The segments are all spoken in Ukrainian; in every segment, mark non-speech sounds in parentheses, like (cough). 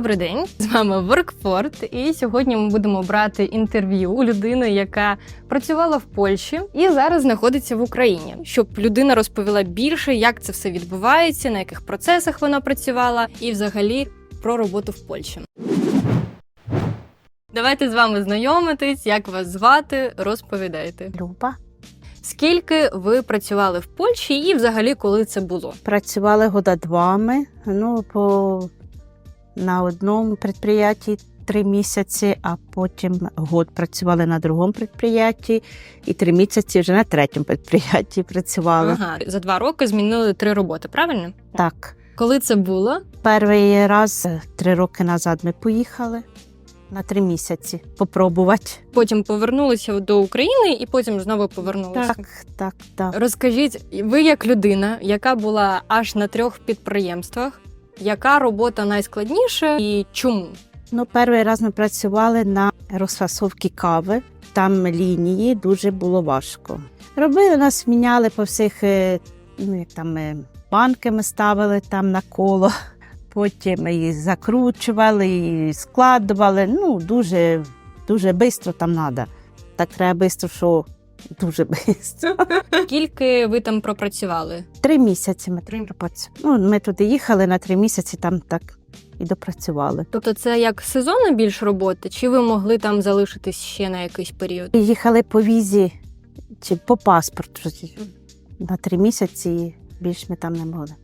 Добрий день, з вами Воркфорд. І сьогодні ми будемо брати інтерв'ю у людини, яка працювала в Польщі і зараз знаходиться в Україні, щоб людина розповіла більше, як це все відбувається, на яких процесах вона працювала, і взагалі про роботу в Польщі. Давайте з вами знайомитись, як вас звати, розповідайте. Люба. Скільки ви працювали в Польщі, і взагалі коли це було? Працювали года двами. Ну, по на одному підприємстві три місяці, а потім год працювали на другому підприємстві і три місяці вже на третьому підприємстві працювали. Ага, за два роки змінили три роботи, правильно? Так. Коли це було? Перший раз е, три роки назад ми поїхали на три місяці попробувати. Потім повернулися до України і потім знову повернулися. Так, так, так. Розкажіть, ви як людина, яка була аж на трьох підприємствах, яка робота найскладніша і чому? Ну, перший раз ми працювали на розфасовці кави. Там лінії дуже було важко. Робили нас, міняли по всіх, е, ну як там е, банки ми ставили там на коло. Потім і закручували, і складували. Ну, дуже, дуже швидко там треба. Так треба швидко, що дуже близько. Скільки ви там пропрацювали? Три місяці ми три Ну, ми туди їхали на три місяці, там так і допрацювали. Тобто це як сезонна більш роботи, чи ви могли там залишитись ще на якийсь період? Їхали по візі чи по паспорту на три місяці. Більш ми там не могли.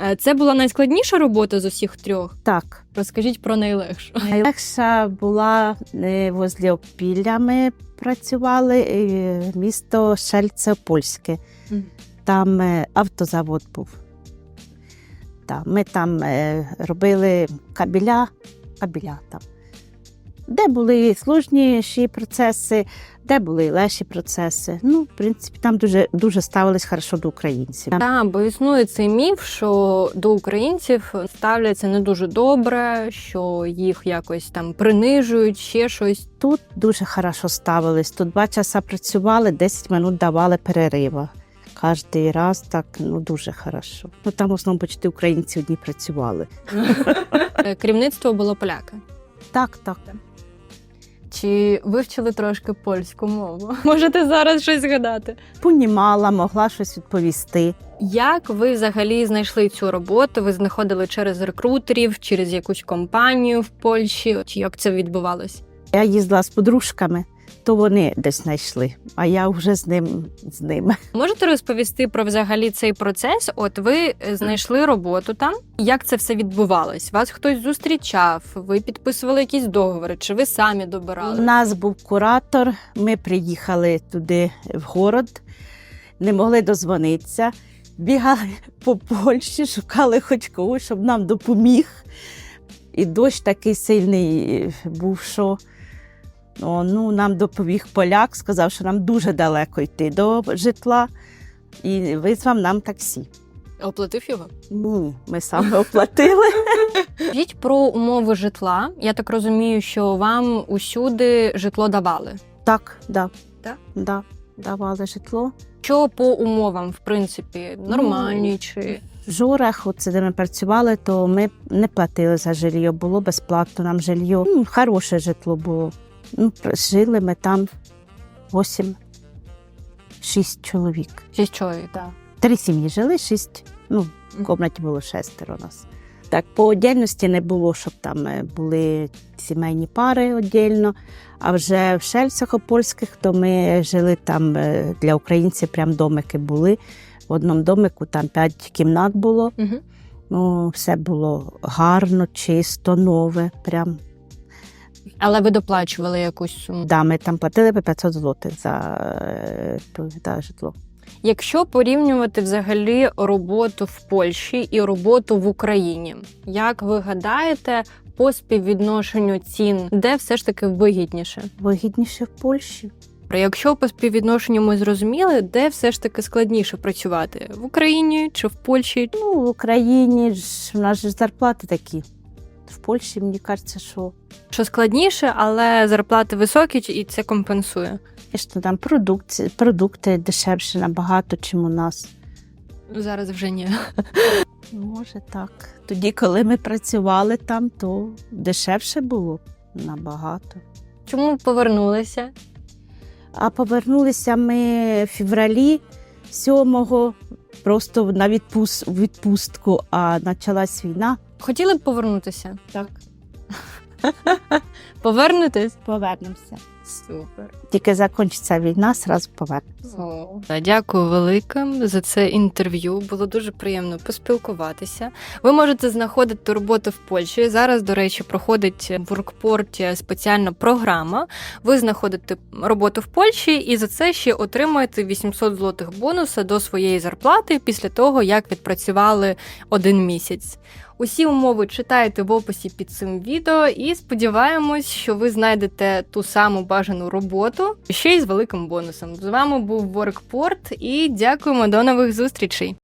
Е, Це була найскладніша робота з усіх трьох. Так, Розкажіть про найлегшу. найлегша була е, возле Опілля. Ми працювали е, місто Шельце Польське. Там автозавод був. Ми там робили кабеля, кабеля там. Де були сложніші процеси, де були легші процеси. Ну, в принципі, там дуже, дуже ставились хорошо до українців. Так, бо існує цей міф, що до українців ставляться не дуже добре, що їх якось там принижують, ще щось. Тут дуже хорошо ставились. Тут два часа працювали, 10 минут давали перерива. Кожний раз так ну дуже хорошо. Ну там в основному почти українці одні працювали. Е, Керівництво було поляки. Так, так. Чи вивчили трошки польську мову? (laughs) Можете зараз щось згадати? Понімала, могла щось відповісти. Як ви взагалі знайшли цю роботу? Ви знаходили через рекрутерів, через якусь компанію в Польщі? Чи як це відбувалось? Я їздила з подружками, то вони десь знайшли, а я вже з ним з ними. Можете розповісти про взагалі цей процес? От ви знайшли роботу там. Як це все відбувалось? Вас хтось зустрічав? Ви підписували якісь договори? Чи ви самі добирали? У нас був куратор. Ми приїхали туди в город, не могли дозвонитися. Бігали по Польщі, шукали хоч когось, щоб нам допоміг. І дощ такий сильний був, що о, ну, нам допоміг поляк, сказав, що нам дуже далеко йти до житла і визвав нам таксі. Оплатив його? Ні, ми саме оплатили. Скажіть про умови житла. Я так розумію, що вам усюди житло давали. Так, да. Так? Да, давали житло. Що по умовам, в принципі, нормальні чи В Журах, оце де ми працювали, то ми не платили за жилье, було безплатно нам жилье. Ну, хороше житло було. Ну, жили ми там 8, 6 чоловік. шість чоловік? Да. Три сім'ї жили, шість. Ну, в кімнаті було шестеро нас. Так, по отдільності не було, щоб там е, були сімейні пари віддільно. А вже в Шельцях опольських, то ми жили там е, для українців, прям домики були. В одному домику там п'ять кімнат було. Угу. Ну, все було гарно, чисто, нове. Прям. Але ви доплачували якусь суму. Да, ми там платили по 500 злотих за е, то, да, житло. Якщо порівнювати взагалі роботу в Польщі і роботу в Україні, як ви гадаєте, по співвідношенню цін, де все ж таки вигідніше? Вигідніше в Польщі. Якщо по співвідношенню ми зрозуміли, де все ж таки складніше працювати в Україні чи в Польщі? Ну, в Україні ж у нас ж зарплати такі. В Польщі, мені кажеться, що Що складніше, але зарплати високі, і це компенсує. звісно, там продукти, продукти дешевші набагато, ніж у нас. Зараз вже ні. (laughs) Може так. Тоді, коли ми працювали там, то дешевше було набагато. Чому повернулися? А повернулися ми в февралі 7-го просто на відпус- відпустку, а почалась війна. Хотіли б повернутися? Так. Повернетесь? Повернемося. Супер. Тільки закінчиться війна, зразу повернемося. Дякую велике за це інтерв'ю. Було дуже приємно поспілкуватися. Ви можете знаходити роботу в Польщі. Зараз, до речі, проходить в Воркпорті спеціальна програма. Ви знаходите роботу в Польщі і за це ще отримуєте 800 злотих бонуса до своєї зарплати після того, як відпрацювали один місяць. Усі умови читайте в описі під цим відео і сподіваємось, що ви знайдете ту саму бажану роботу ще й з великим бонусом. З вами був Воркпорт і дякуємо до нових зустрічей.